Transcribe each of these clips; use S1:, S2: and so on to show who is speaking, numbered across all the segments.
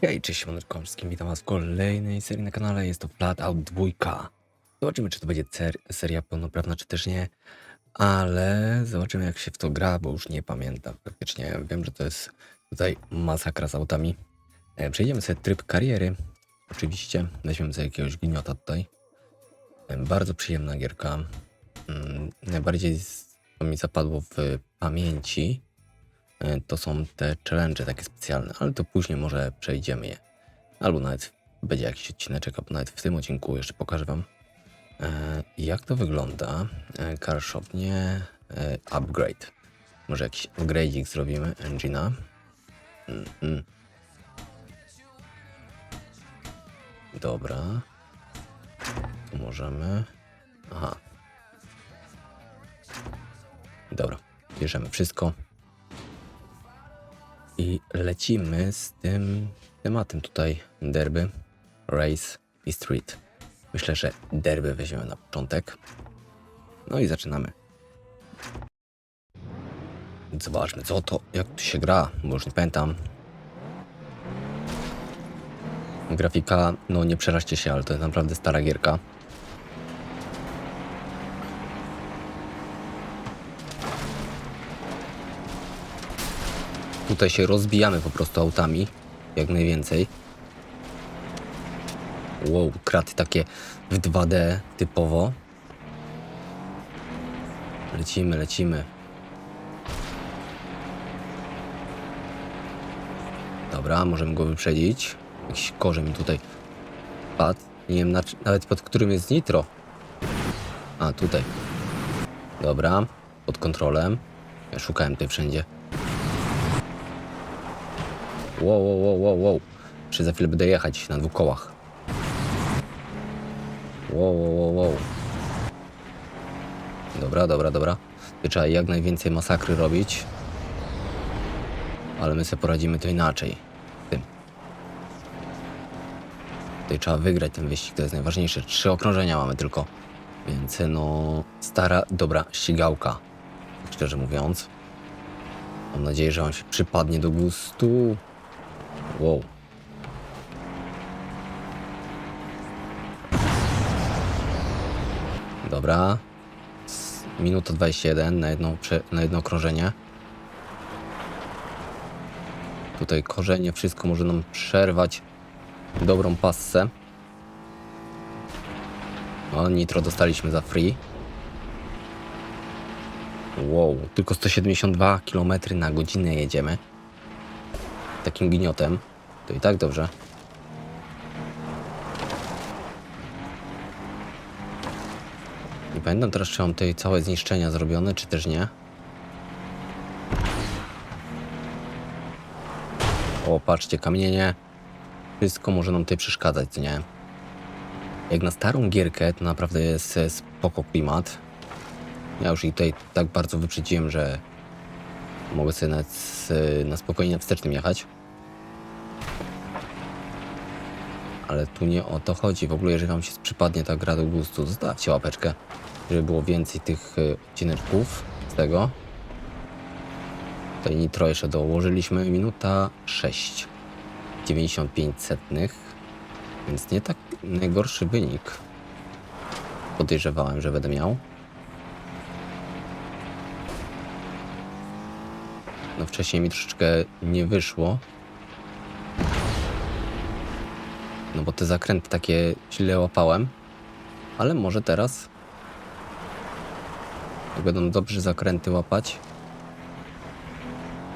S1: Hej, cześć, Rykowski, witam was w kolejnej serii na kanale, jest to Flatout 2. Zobaczymy, czy to będzie ser seria pełnoprawna, czy też nie, ale zobaczymy, jak się w to gra, bo już nie pamiętam praktycznie. Wiem, że to jest tutaj masakra z autami. E, Przejdziemy sobie tryb kariery, oczywiście, weźmiemy sobie jakiegoś gniota tutaj. E, Bardzo przyjemna gierka. Mm, Najbardziej mi zapadło w pamięci, to są te challenge takie specjalne, ale to później może przejdziemy je. Albo nawet będzie jakiś odcineczek, albo nawet w tym odcinku jeszcze pokażę wam e, jak to wygląda. E, Car Shop, nie e, upgrade. Może jakiś upgrade'ik zrobimy, engine'a. Mhm. Dobra. Tu możemy. Aha. Dobra, bierzemy wszystko. I lecimy z tym tematem tutaj derby, race i street. Myślę, że derby weźmiemy na początek. No i zaczynamy. Zobaczmy co to, jak tu się gra, bo już nie pamiętam. Grafika, no nie przeraźcie się, ale to jest naprawdę stara gierka. Tutaj się rozbijamy po prostu autami, jak najwięcej. Wow, kraty takie w 2D typowo. Lecimy, lecimy. Dobra, możemy go wyprzedzić. Jakiś korzeń mi tutaj padł. Nie wiem na, nawet pod którym jest nitro. A, tutaj. Dobra, pod kontrolem. Ja szukałem tutaj wszędzie. Wow, wow, wow, wow, wow. Za chwilę będę jechać na dwóch kołach. Wow, wow, wow, wow. Dobra, dobra, dobra. Trzeba jak najwięcej masakry robić. Ale my sobie poradzimy to inaczej. Tym. Tutaj trzeba wygrać ten wyścig, to jest najważniejsze. Trzy okrążenia mamy tylko. Więc no, stara, dobra ścigałka. Szczerze mówiąc. Mam nadzieję, że on się przypadnie do gustu. Wow. Dobra. Minuta 21 na jedno, na jedno okrążenie. Tutaj korzenie, wszystko może nam przerwać dobrą passę. O, nitro dostaliśmy za free. Wow, tylko 172 km na godzinę jedziemy takim gniotem, to i tak dobrze. Nie pamiętam teraz, czy mam tutaj całe zniszczenia zrobione, czy też nie. O, patrzcie, kamienie. Wszystko może nam tutaj przeszkadzać, co nie? Jak na starą gierkę, to naprawdę jest e, spoko klimat. Ja już ich tutaj tak bardzo wyprzedziłem, że mogę sobie z, na spokojnie na wstecznym jechać. Ale tu nie o to chodzi. W ogóle, jeżeli Wam się przypadnie ta gra do gustu, zostawcie łapeczkę, żeby było więcej tych y, odcineczków z tego. Tutaj nitro jeszcze dołożyliśmy. Minuta 6. 95 setnych. Więc nie tak najgorszy wynik. Podejrzewałem, że będę miał. No wcześniej mi troszeczkę nie wyszło. No bo te zakręty takie źle łapałem. Ale może teraz jak będą dobrze zakręty łapać.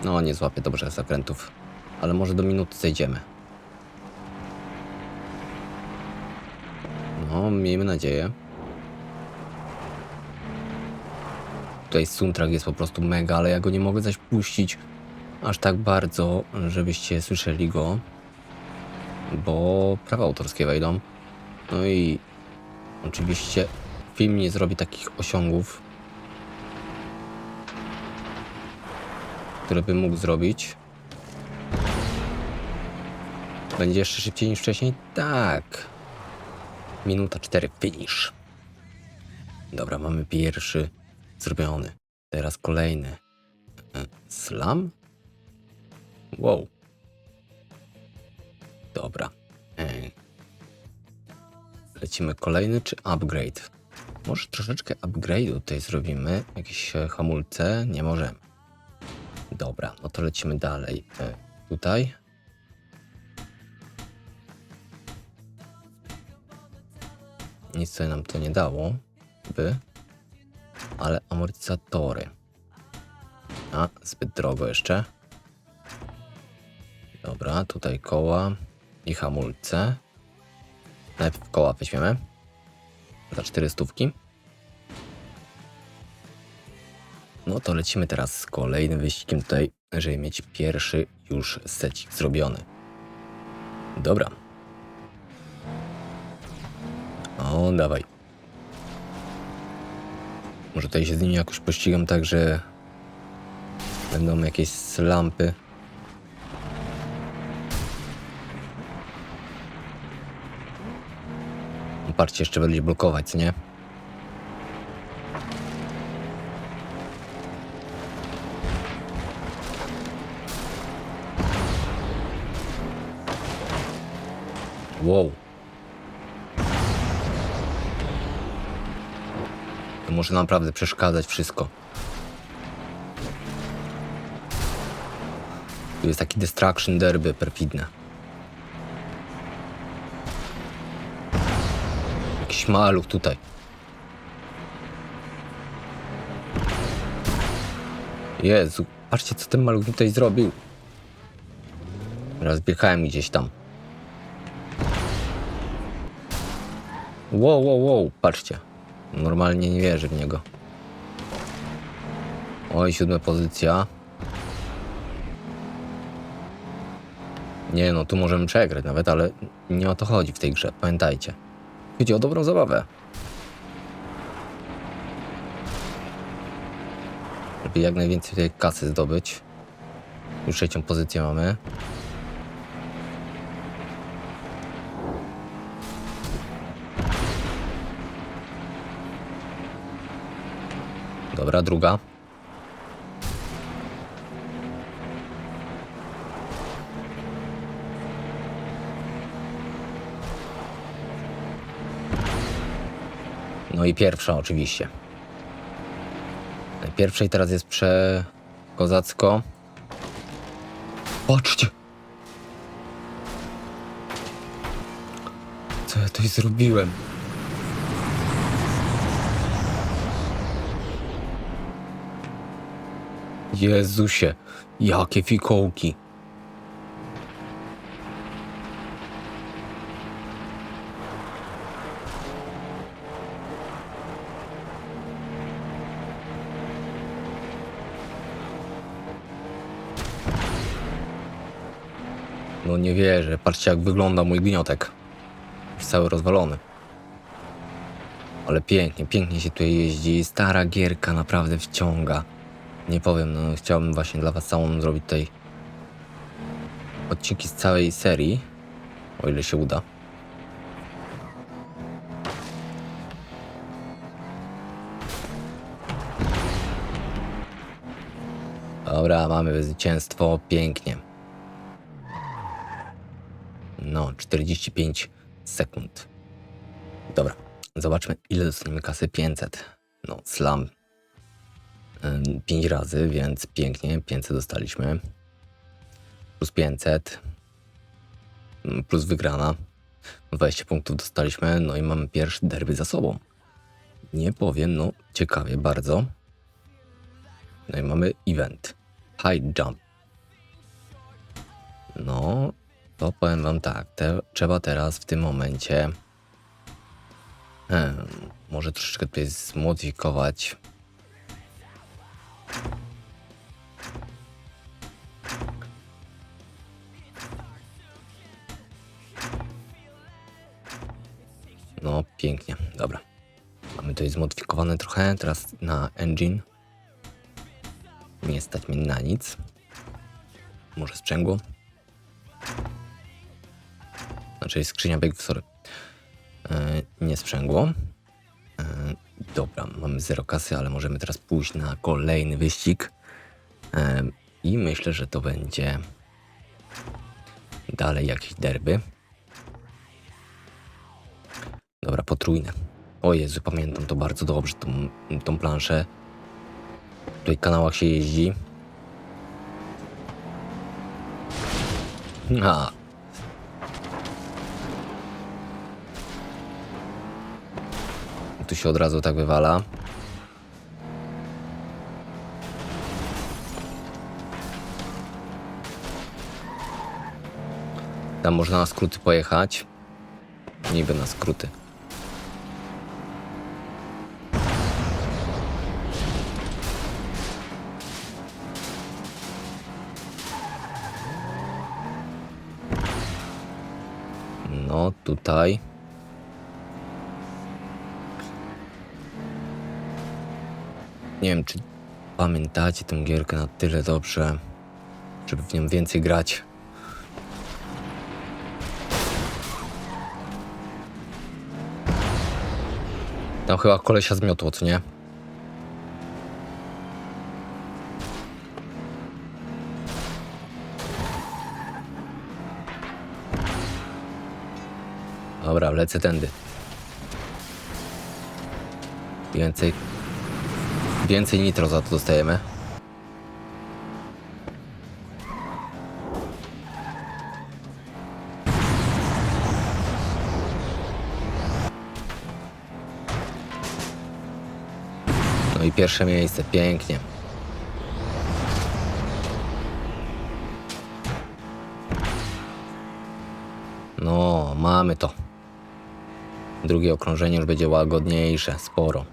S1: No nie złapię dobrze zakrętów. Ale może do minuty zejdziemy. No, miejmy nadzieję. Tutaj soundtrack jest po prostu mega, ale ja go nie mogę zaś puścić aż tak bardzo, żebyście słyszeli go, bo prawa autorskie wejdą. No i oczywiście film nie zrobi takich osiągów, które bym mógł zrobić. Będzie jeszcze szybciej niż wcześniej? Tak. Minuta 4, finish. Dobra, mamy pierwszy zrobiony. Teraz kolejny. E, Slam? Wow. Dobra. Lecimy kolejny czy upgrade? Może troszeczkę upgrade'u tutaj zrobimy. Jakieś e, hamulce? Nie możemy. Dobra, no to lecimy dalej. E, tutaj. Nic sobie nam to nie dało, by. Ale amortyzatory. A, zbyt drogo jeszcze. Dobra, tutaj koła i hamulce. Najpierw koła weźmiemy. Za cztery stówki. No to lecimy teraz z kolejnym wyścigiem tutaj, żeby mieć pierwszy już secik zrobiony. Dobra. O, dawaj. Może tutaj się z nimi jakoś pościgam tak, że będą jakieś lampy. Patrzcie, jeszcze będzie blokować, nie? Wow. To może naprawdę przeszkadzać wszystko. Tu jest taki destruction derby perfidne. Maluch tutaj. Jezu, patrzcie co ten maluch tutaj zrobił. Raz biegałem gdzieś tam. Wow, wow, wow, patrzcie. Normalnie nie wierzę w niego. Oj, siódma pozycja. Nie no, tu możemy przegrać nawet, ale nie o to chodzi w tej grze, pamiętajcie. Chodzi o dobrą zabawę. Żeby jak najwięcej tej kasy zdobyć. Już trzecią pozycję mamy. Dobra, druga. No i pierwsza oczywiście. Pierwszej teraz jest prze... kozacko. Patrzcie! Co ja tutaj zrobiłem? Jezusie, jakie fikołki. Nie wierzę, patrzcie jak wygląda mój gniotek. Jest cały rozwalony. Ale pięknie, pięknie się tutaj jeździ. Stara gierka naprawdę wciąga. Nie powiem, no chciałbym właśnie dla was całą zrobić tutaj odcinki z całej serii, o ile się uda. Dobra, mamy zwycięstwo, pięknie. No, 45 sekund. Dobra, zobaczmy ile dostaniemy kasy 500. No, slam 5 razy, więc pięknie, 500 dostaliśmy. Plus 500. mm, Plus wygrana. 20 punktów dostaliśmy, no i mamy pierwszy derby za sobą. Nie powiem, no ciekawie bardzo. No i mamy event. High jump. No, to powiem wam tak, te, trzeba teraz w tym momencie em, może troszeczkę tutaj zmodyfikować No, pięknie, dobra. Mamy to zmodyfikowane trochę, teraz na engine. Nie stać mnie na nic. Może sprzęgło. Znaczy skrzynia biegów, sorry. E, nie sprzęgło. E, dobra, mamy zero kasy, ale możemy teraz pójść na kolejny wyścig. E, I myślę, że to będzie Dalej jakieś derby. Dobra, potrójne. O Jezu, pamiętam to bardzo dobrze, tą, tą planszę. W tych kanałach się jeździ. A. Tu się od razu tak wywala. Tam można na skróty pojechać. Niby na skróty. No, tutaj. Nie wiem, czy pamiętacie tę gierkę na tyle dobrze, żeby w nią więcej grać. Tam chyba kolesia zmiotło, co nie? Dobra, lecę tędy. Więcej. Więcej nitro za to dostajemy. No i pierwsze miejsce, pięknie. No, mamy to. Drugie okrążenie już będzie łagodniejsze, sporo.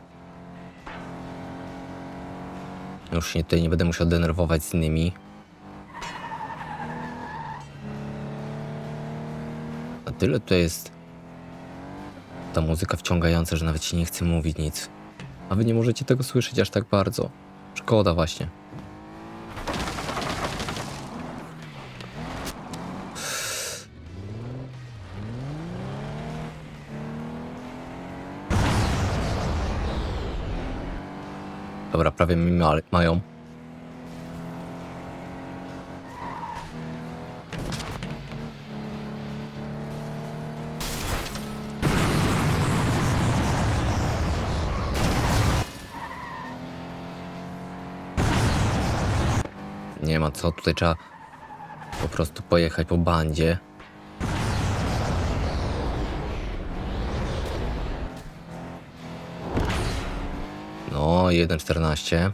S1: Już się tutaj nie będę musiał denerwować z innymi. Na tyle to jest ta muzyka wciągająca, że nawet się nie chce mówić nic. A wy nie możecie tego słyszeć aż tak bardzo. Szkoda właśnie. Dobra, prawie mi ma mają. Nie ma co, tutaj trzeba po prostu pojechać po bandzie. 1.14.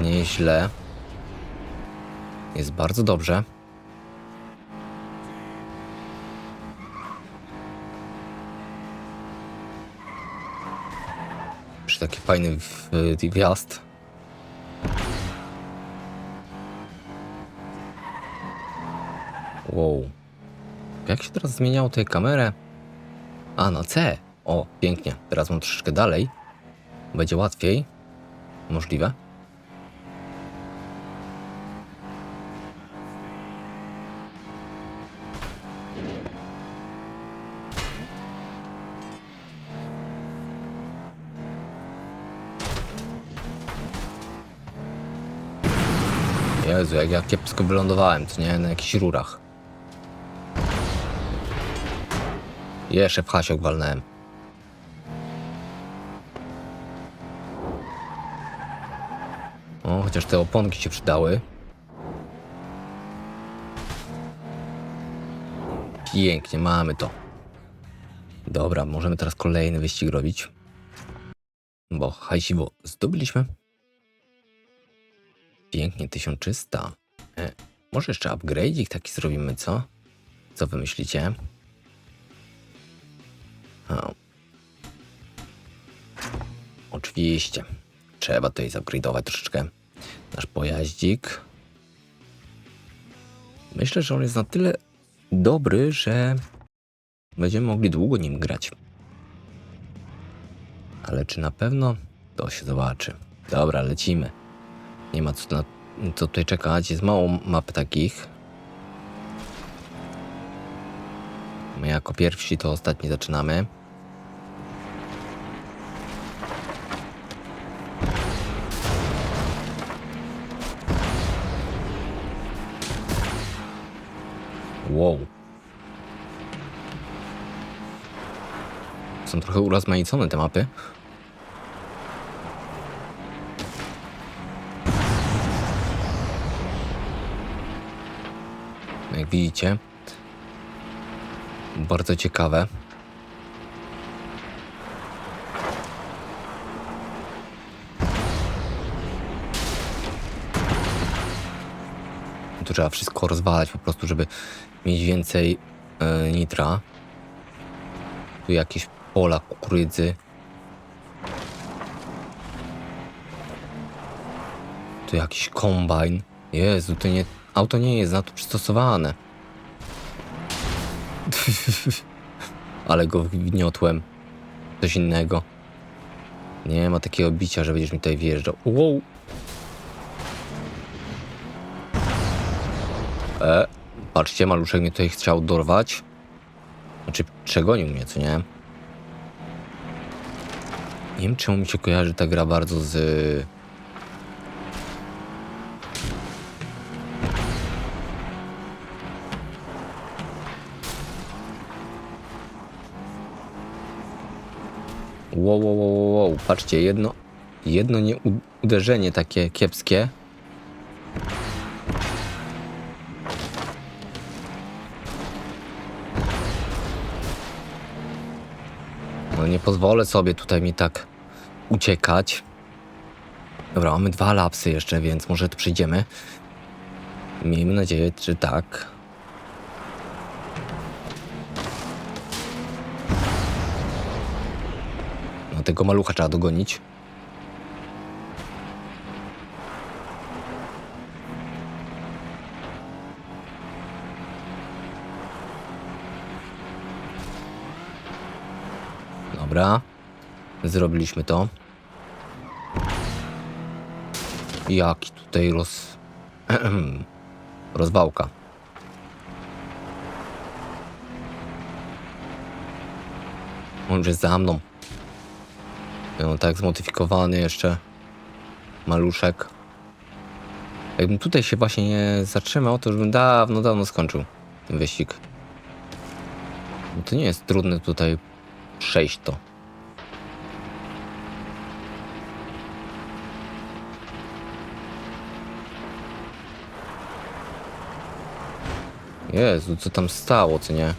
S1: Nieźle. Jest bardzo dobrze. Przy taki fajny w- wjazd. Wow. Jak się teraz zmieniało tę kamerę? A, na C. O, pięknie. Teraz mam troszeczkę dalej. Będzie łatwiej. Możliwe. Jezu, jak ja kiepsko wylądowałem, co nie? Na jakichś rurach. Jeszcze w hasiok walnąłem. Te oponki się przydały. Pięknie, mamy to. Dobra, możemy teraz kolejny wyścig robić. Bo hajsiwo zdobyliśmy. Pięknie, 1300. E, może jeszcze upgrade'ik taki zrobimy, co? Co wy myślicie? O. Oczywiście. Trzeba tutaj zupgrade'ować troszeczkę nasz pojaździk. Myślę, że on jest na tyle dobry, że będziemy mogli długo nim grać. Ale czy na pewno? To się zobaczy. Dobra, lecimy. Nie ma co, na, co tutaj czekać. Jest mało map takich. My jako pierwsi to ostatni zaczynamy. Wow. Są trochę urozmaicone te mapy. Jak widzicie, bardzo ciekawe. Tu trzeba wszystko rozwalać po prostu, żeby mieć więcej e, nitra. Tu jakieś pola kukurydzy. Tu jakiś kombajn. Jezu, to nie, auto nie jest na to przystosowane. Ale go wgniotłem. Coś innego. Nie ma takiego bicia, że będziesz mi tutaj wjeżdżał. Wow. E, patrzcie, maluszek mnie tutaj chciał dorwać. Znaczy, przegonił mnie, co nie? Nie wiem, czemu mi się kojarzy ta gra bardzo z... Wow, wow, wow, wow. Patrzcie, jedno, jedno nie uderzenie takie kiepskie. No nie pozwolę sobie tutaj mi tak uciekać. Dobra, mamy dwa lapsy jeszcze, więc może tu przyjdziemy. Miejmy nadzieję, że tak. No tego malucha trzeba dogonić. Dobra. Zrobiliśmy to. Jaki tutaj roz... rozwałka. On jest za mną. No tak zmodyfikowany jeszcze. Maluszek. Jakbym tutaj się właśnie nie zatrzymał, to już bym dawno, dawno skończył ten wyścig. No to nie jest trudne tutaj przejść to. Jezu, co tam stało, co nie?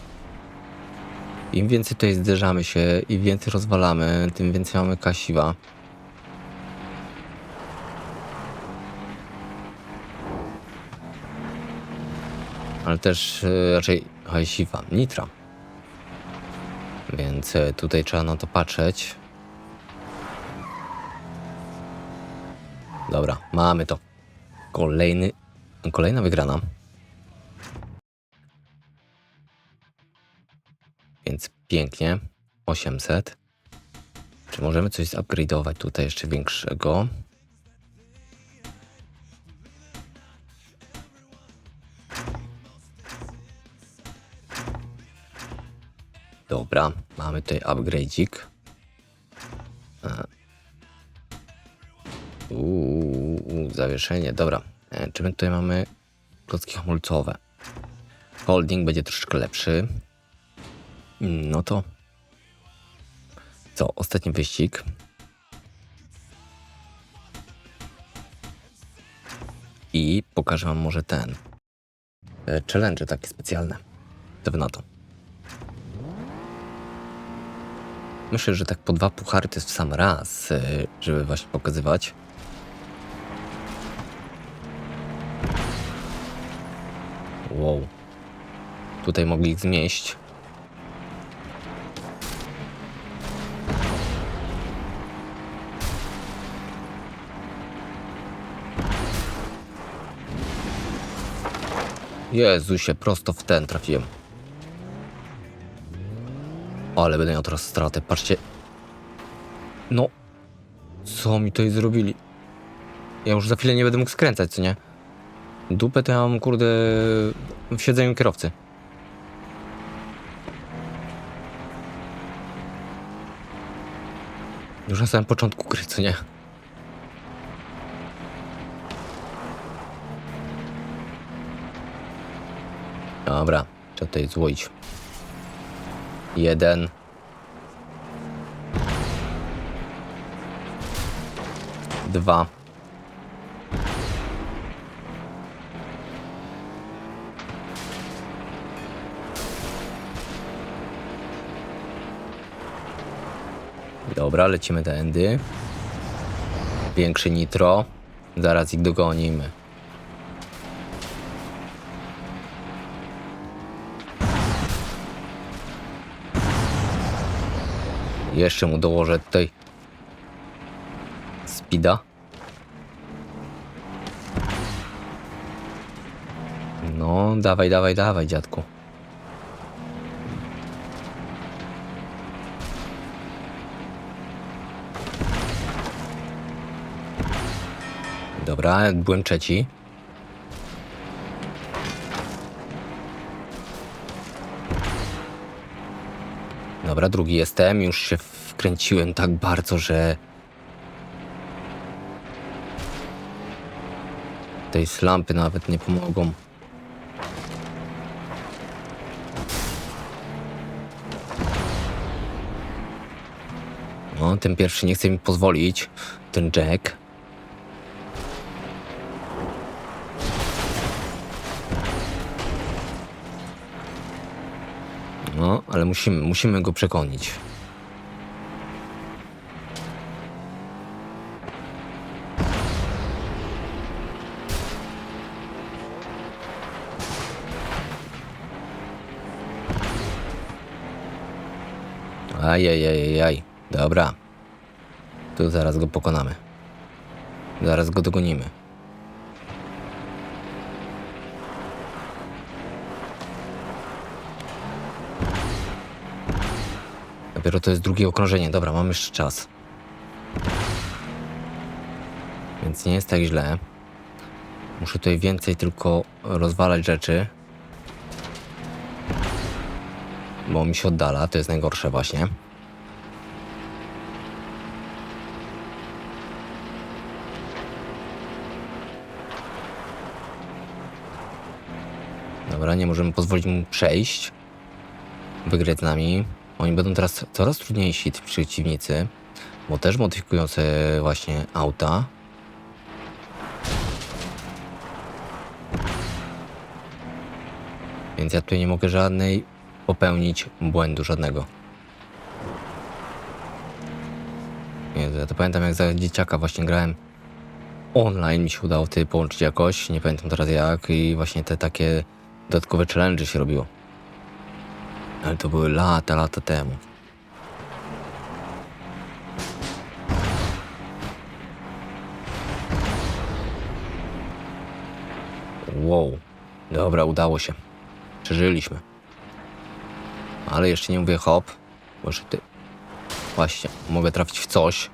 S1: Im więcej tutaj zderzamy się i więcej rozwalamy, tym więcej mamy kasiwa. Ale też e, raczej hajsiwa, nitra. Więc e, tutaj trzeba na to patrzeć. Dobra, mamy to. Kolejny, kolejna wygrana. Więc pięknie. 800. Czy możemy coś zupgrade'ować tutaj jeszcze większego? Dobra, mamy tutaj upgrade'ik. E. Uuu, zawieszenie, dobra. E, Czy my tutaj mamy klocki hamulcowe? Holding będzie troszeczkę lepszy. No to co? Ostatni wyścig. I pokażę wam może ten. e, Challenge takie specjalne. Co wy na to? Myślę, że tak po dwa puchary to jest w sam raz, e, żeby właśnie pokazywać. Wow. Tutaj mogli ich zmieść. Jezusie, prosto w ten trafiłem. Ale będę miał teraz stratę, patrzcie. No. Co mi tutaj zrobili? Ja już za chwilę nie będę mógł skręcać, co nie? Dupę to ja mam, kurde, w siedzeniu kierowcy. Już na samym początku gry, co nie? Dobra, trzeba tutaj złoić. Jeden. Dwa. Dobra, lecimy tędy. Większy nitro. Zaraz ich dogonimy. Jeszcze mu dołożę tutaj speeda. No, dawaj, dawaj, dawaj, dziadku. Dobra, byłem trzeci. Dobra, drugi jestem. Już się wkręciłem tak bardzo, że. Tej slampy nawet nie pomogą. No, ten pierwszy nie chce mi pozwolić. Ten Jack. Ale musimy, musimy go przekonić. Ajajajajaj. Dobra. Tu zaraz go pokonamy. Zaraz go dogonimy. Dopiero to jest drugie okrążenie. Dobra, mamy jeszcze czas. Więc nie jest tak źle. Muszę tutaj więcej tylko rozwalać rzeczy. Bo mi się oddala, to jest najgorsze właśnie. Dobra, nie możemy pozwolić mu przejść. Wygrać z nami. Oni będą teraz coraz trudniejsi, ci przeciwnicy, bo też modyfikują sobie właśnie auta. Więc ja tutaj nie mogę żadnej popełnić błędu, żadnego. Jezu, ja to pamiętam jak za dzieciaka właśnie grałem online, mi się udało wtedy połączyć jakoś, nie pamiętam teraz jak i właśnie te takie dodatkowe challenge się robiło. Ale to były lata, lata temu. Wow. Dobra, udało się. Przeżyliśmy. Ale jeszcze nie mówię hop. Może ty... Właśnie, mogę trafić w coś.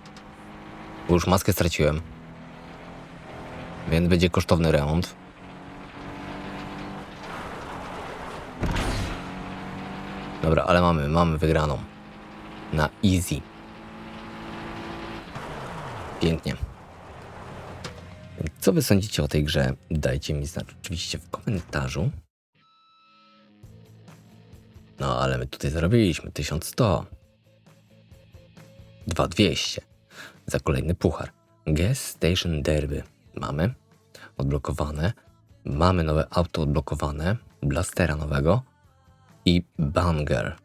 S1: Bo już maskę straciłem. Więc będzie kosztowny remont. Dobra, ale mamy, mamy wygraną. Na easy. Pięknie. Co wy sądzicie o tej grze? Dajcie mi znać oczywiście w komentarzu. No, ale my tutaj zarobiliśmy 1100. 2200 za kolejny puchar. Gas Station Derby mamy odblokowane. Mamy nowe auto odblokowane, blastera nowego i Banger.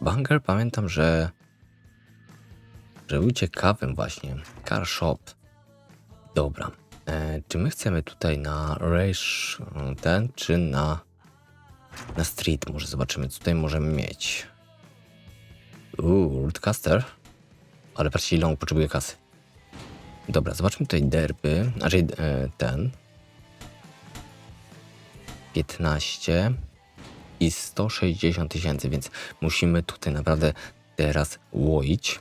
S1: Banger pamiętam, że że był ciekawym właśnie. Car Shop. Dobra. E, czy my chcemy tutaj na race e, ten, czy na na street? Może zobaczymy, co tutaj możemy mieć. Uuu, Roadcaster. Ale patrzcie, ile on potrzebuje kasy. Dobra, zobaczmy tutaj derby. Znaczy e, ten. 15 i 160 tysięcy, więc musimy tutaj naprawdę teraz łoić.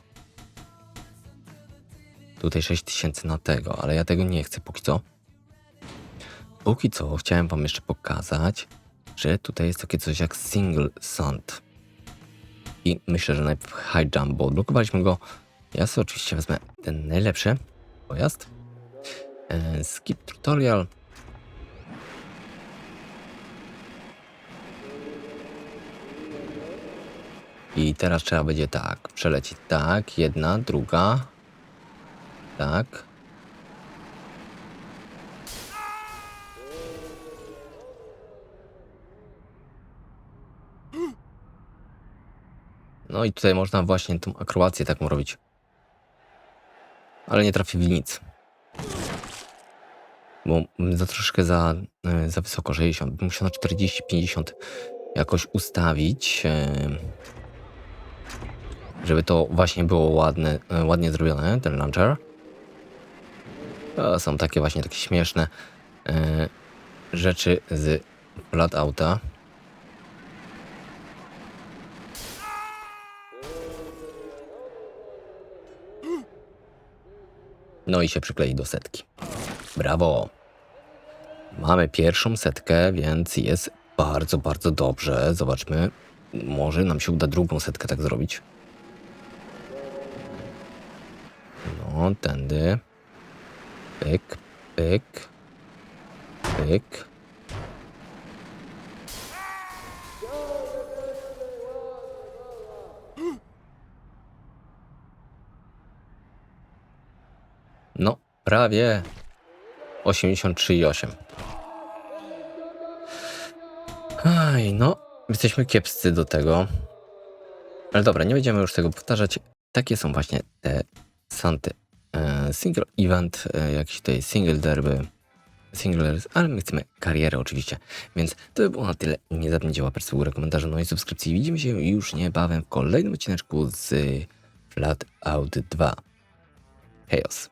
S1: Tutaj 6 tysięcy na tego, ale ja tego nie chcę póki co. Póki co chciałem wam jeszcze pokazać, że tutaj jest takie coś jak single sand. I myślę, że najpierw high jump, bo odblokowaliśmy go. Ja sobie oczywiście wezmę ten najlepszy pojazd. E, skip tutorial. I teraz trzeba będzie tak, przelecić, tak, jedna, druga, tak. No i tutaj można właśnie tą akrobację taką robić. Ale nie trafi w nic. Bo za troszkę za, e, za wysoko, 60, bym musiał na 40-50 jakoś ustawić. E, żeby to właśnie było ładne, e, ładnie zrobione, ten launcher. To są takie właśnie takie śmieszne e, rzeczy z Flat Auta. No i się przyklei do setki. Brawo! Mamy pierwszą setkę, więc jest bardzo, bardzo dobrze. Zobaczmy. Może nam się uda drugą setkę tak zrobić. No, tędy. Pyk, pyk, pyk. No, prawie 83,8. Aj, no, jesteśmy kiepscy do tego. Ale dobra, nie będziemy już tego powtarzać. Takie są właśnie te santy. E, single event, e, jakiś tutaj single derby, singlers, ale my chcemy karierę oczywiście. Więc to by było na tyle. Nie zapomnijcie łapać swój komentarza, no i subskrypcji. Widzimy się już niebawem w kolejnym odcineczku z Flat Out 2. Chaos.